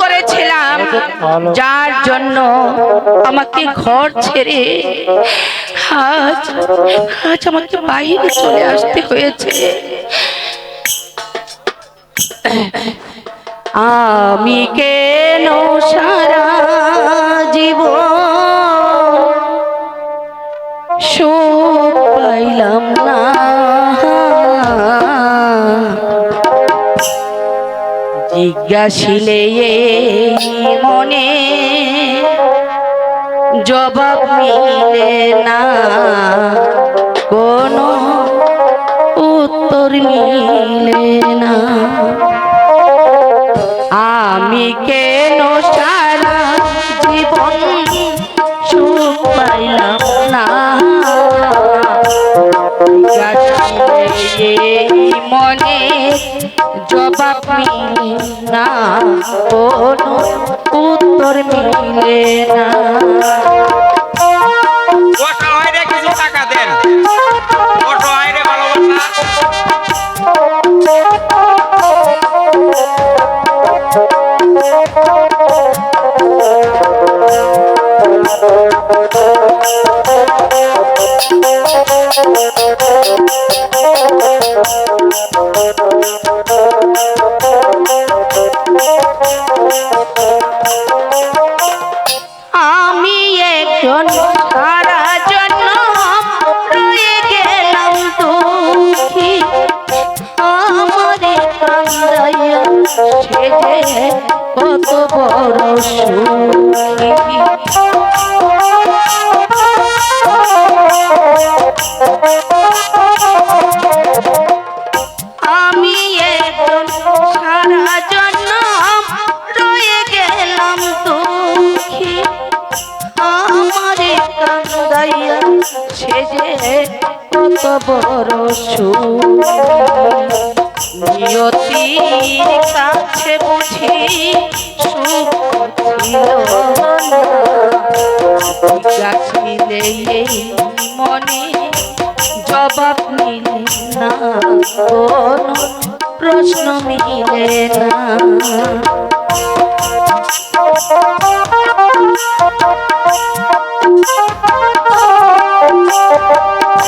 করেছিলাম। যার জন্য আমাকে ঘর ছেড়ে আজ আজ আমাকে বাইরে চলে আসতে হয়েছে। আমি কেন সারা জীবন সুখ পাইলাম না? জিজ্ঞাসিলে মনে জবাব মিলে না। কোনো উত্তর মিলে না। আমি কেন কোনো উত্তর মিলে না। সুখ নিয়তির কাছে বুঝি সুখ ছিল গাছিলে এই মনে জবাব মিলে না। কোনো প্রশ্ন মিলে না। দুঃখ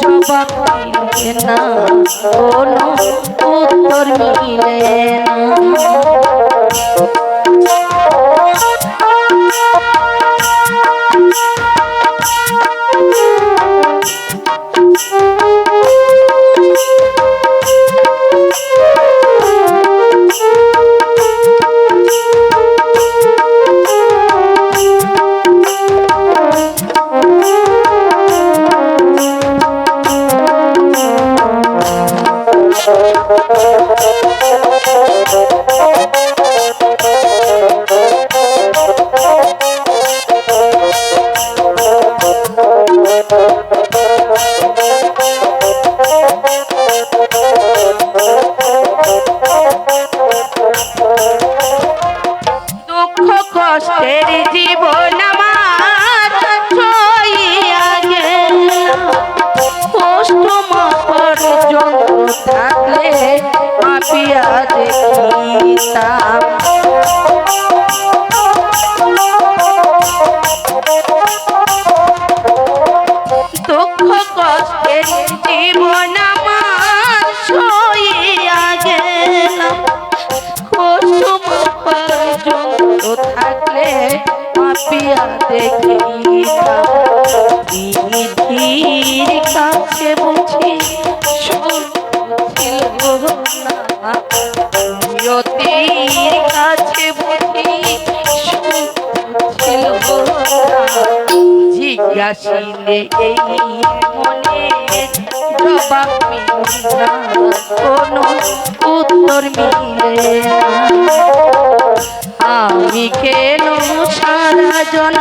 জবাব মিলে উত্তর মিলে না। Thank you. stop. এই মনে মিলে কোনো উত্তর মিলে আমি কেন সারা জন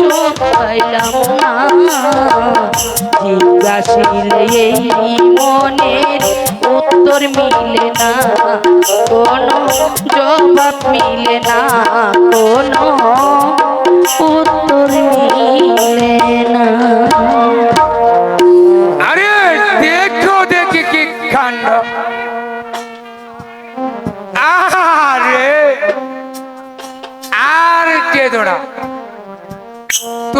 চোখ না। জিজ্ঞাসিলে এই মনের উত্তর মিলে না, কোনো জবাব মিলে না, কোনো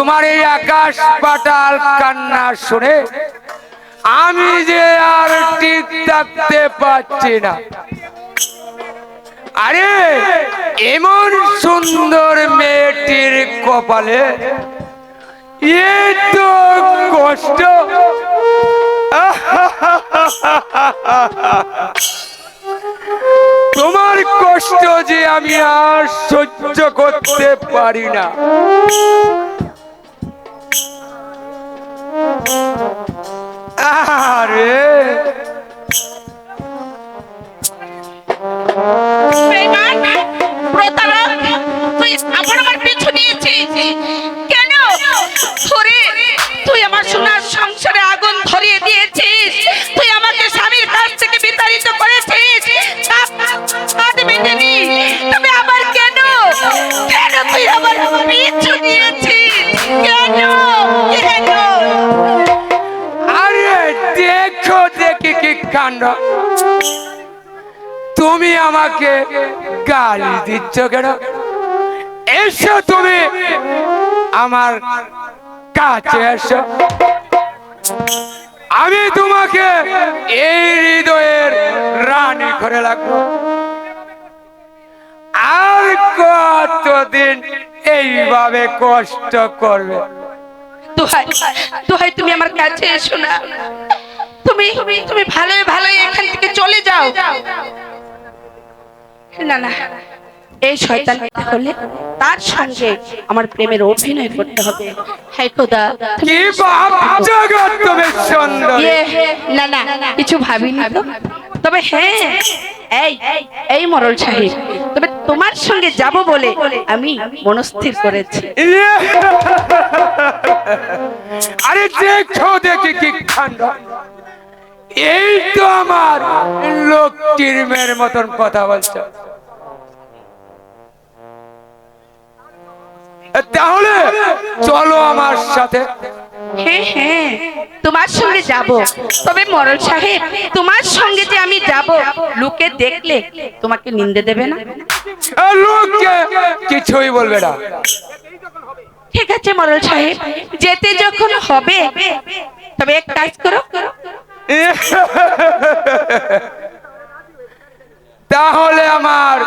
তোমার এই আকাশ পাটাল কান্না শুনে আমি যে আর ঠিক থাকতে পারছি না। আরে, এমন সুন্দর মেয়েটির কপালে এ তো কষ্ট। তোমার কষ্ট যে আমি আর সহ্য করতে পারি না। আরে? তুই আমার সোনার সংসারে আগুন ধরিয়ে দিয়েছিস? কাণ্ড তুমি আমাকে গালি দিচ্ছ কেন? এসো তুমি আমার কাছে এসো। আমি তোমাকে এই হৃদয়ের রানী করে রাখব। আর কতদিন এইভাবে কষ্ট করবে? দোহাই, তুমি আমার কাছে এসো না। তুমি তুমি ভালোই ভালোই এখান থেকে চলে যাও। না না এই শয়তান হলে তার সঙ্গে আমার প্রেমের অভিনয় করতে হবে। হ্যাঁ খোদা কি ভাবছ গো তুমি সুন্দর ইয়ে না না কিছু ভাবিনি তো? তবে হ্যাঁ এই এই মরল সাহেব তবে তোমার সঙ্গে যাব বলে আমি মনস্থির করেছি। আরে দেখো দেখি কি কাণ্ড। এই তো আমার লোকটির মেয়ের মতন কথা বলছো। তাহলে চলো আমার সাথে। হ্যাঁ হ্যাঁ তোমার সঙ্গে যাব। তবে মরল সাহেব তোমার সঙ্গে যে আমি যাব লোকে দেখলে তোমাকে নিন্দে দেবে না? আর কিছুই বলবে না। ঠিক আছে মরল সাহেব যেতে যখন হবে তবে এক কাজ করো। তাহলে আমার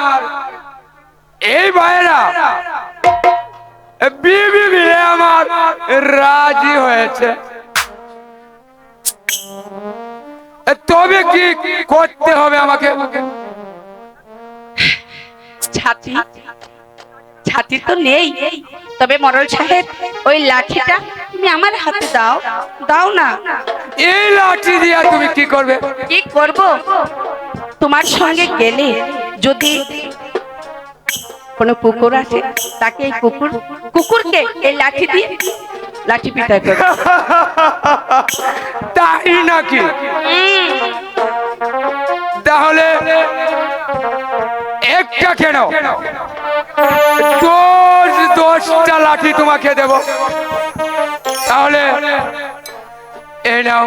এই ভাইরা বিবি আমার রাজি হয়েছে। তবে কি করতে হবে আমাকে? ছাতি ছাতি তো নেই। তবে মরল সাহেব, ওই লাঠিটা তুমি আমার হাতে দাও। দাও না। এই লাঠি দিয়া তুমি কি করবে? কি করব? তোমার সঙ্গে গেলে যদি কোনো কুকুর আছে তাকে এই কুকুর কুকুরকে এই লাঠি দিয়ে লাঠি পিটা করবে তাই নাকি? তাহলে একটা কেন দশ দশটা লাঠি তোমাকে দেব। তাহলে নাও।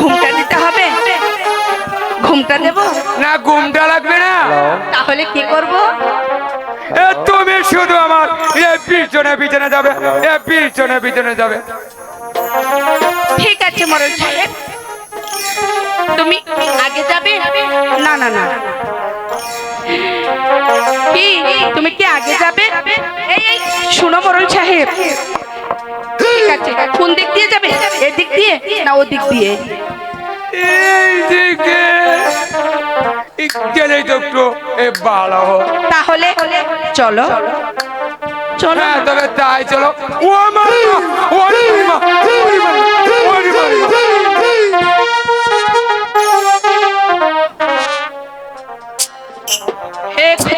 ঘুমটা দিতে হবে। ঘুমটা দেব? না ঘুমটা লাগবে না। তাহলে কি করব? শুধু আমার এ পিছনে পিছনে যাবে, এ পিছনে পিছনে যাবে। ঠিক আছে মরল সাহেব। তুমি আগে যাবে? না না না। কি, তুমি কি আগে যাবে? এই এই, শুনো মরল সাহেব। ঠিক আছে, কোন দিক দিয়ে যাবে? এদিক দিয়ে না ওদিক দিয়ে? এই গেলেই তো একটু এ। তাহলে চলো। চলো। হ্যাঁ তবে তাই চলো। ও মা, মা, মা,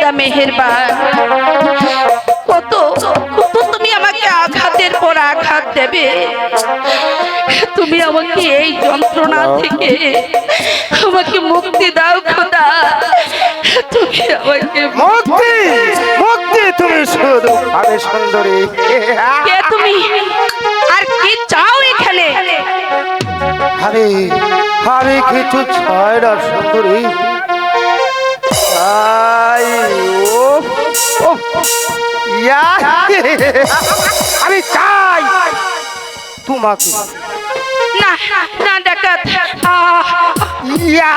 খোদা মেহেরবান কত কত আঘাত দেবে। তুমি আমাকে এই যন্ত্রণা থেকে আমাকে মুক্তি দাও খোদা। তুমি আমাকে মুক্তি মুক্তি তুমি শুধু। আমি সুন্দরী। কে তুমি? আর কি চাও এখানে? আরে আরে কিছু ছয় না সুন্দরী। আই। আমি চাই তোমাকে। না না ডাকাত ইয়া।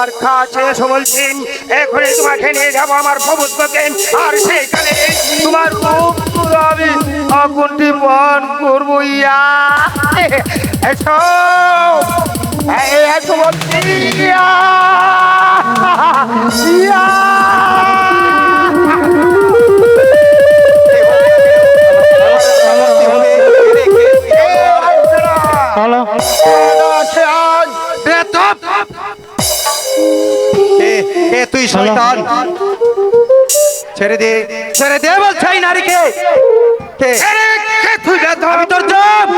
আমার কাছে এসে বলছি এখনই তোমাকে নিয়ে যাব আমার প্রভুত্বকে। আর সেইখানে তোমার আমি আগুনটি বন করব, ইয়া। এসো। এসো বলছি ইয়া। ছেড়ে দে ছেড়ে দে বলছে এই নারীকে। আমি তোর জব।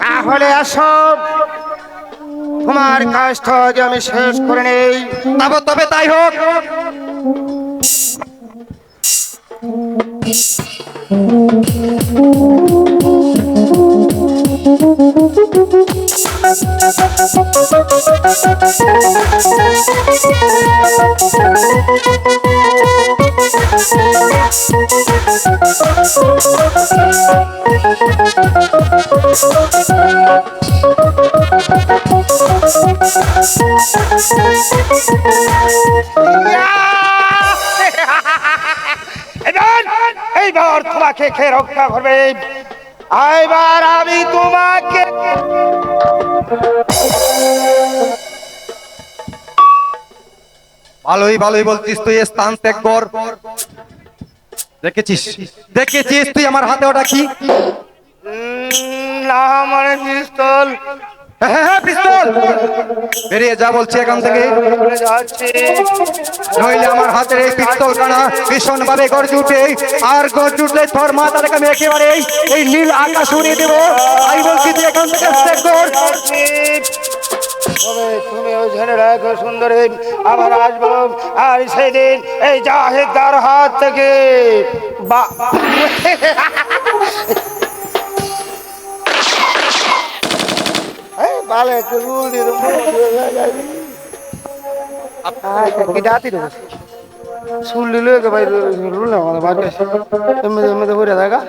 তাহলে আসো। তোমার কাজটা আজ আমি শেষ করে নেই। তবে তবে তাই হোক। এইবার তোমাকে কে রক্ষা করবে? এইবার আমি তোমাকে ভালোই ভালোই বলছিস তুই স্থান ত্যাগ কর। দেখেছিস? দেখেছিস তুই আমার হাতে ওটা কি? না মানে পিস্তল পিস্তল। বেরিয়ে বলছি এখান থেকে। নইলে আমার হাতের এই পিস্তল ভীষণ ভাবে গর্জে উঠে। আর গর্জে উঠলে তোর মাথাটাকে আমি একেবারে এই নীল আকাশ উড়িয়ে দেবো। আমি বলছি তুই এখান থেকে তুমি আবার আসব। আর সেদিন এই জাহেদার হাত থেকে। বা এই বালে একটু রুল দিয়ে দেবো আচ্ছা কি ডাতি রে? সুল দিলে কে ভাই রুল না আমাদের বাড়ি এমনি এমনি করে দেখা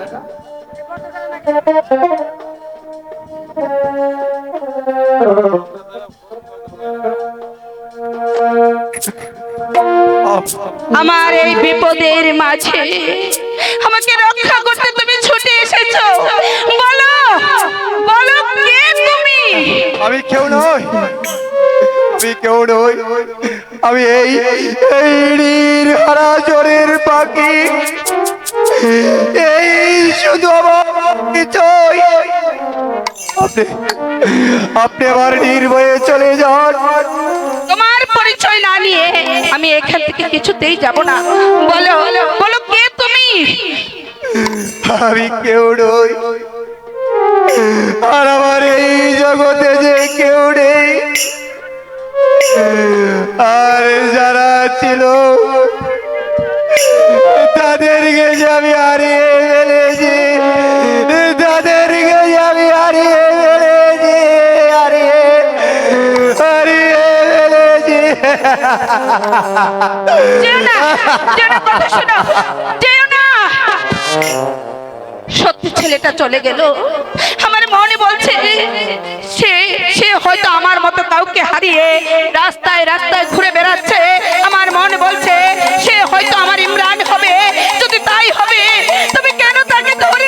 আমার এই বিপদের মাঝে কেউ নই আমি কেউ নই। আমি এই এই হারা জোরের পাখি। এই শুধু আমার পরিচয়। আপনি আপনি আমার নির্ভয়ে চলে যান। তোমার পরিচয় না নিয়ে আমি এখান থেকে কিছুতেই যাব না। বলো বলো কে তুমি? আমি কেউ নই। আর আমার এই জগতে যে কেউ নেই। আর যারা ছিল, তাদেরকে যে আমি হারিয়ে ফেলেছি, তাদেরকে যে আমি হারিয়ে ফেলেছি, হারিয়ে হারিয়ে ফেলেছি। যেও না যেও না, কথা শোনো, যেও না। সত্যি ছেলেটা চলে গেল। আমার মনে বলছে সে সে হয়তো আমার মতো কাউকে হারিয়ে রাস্তায় রাস্তায় ঘুরে বেড়াচ্ছে। আমার মনে বলছে, সে হয়তো আমার ইমরান হবে। যদি তাই হবে তুমি কেন তাকে ধরে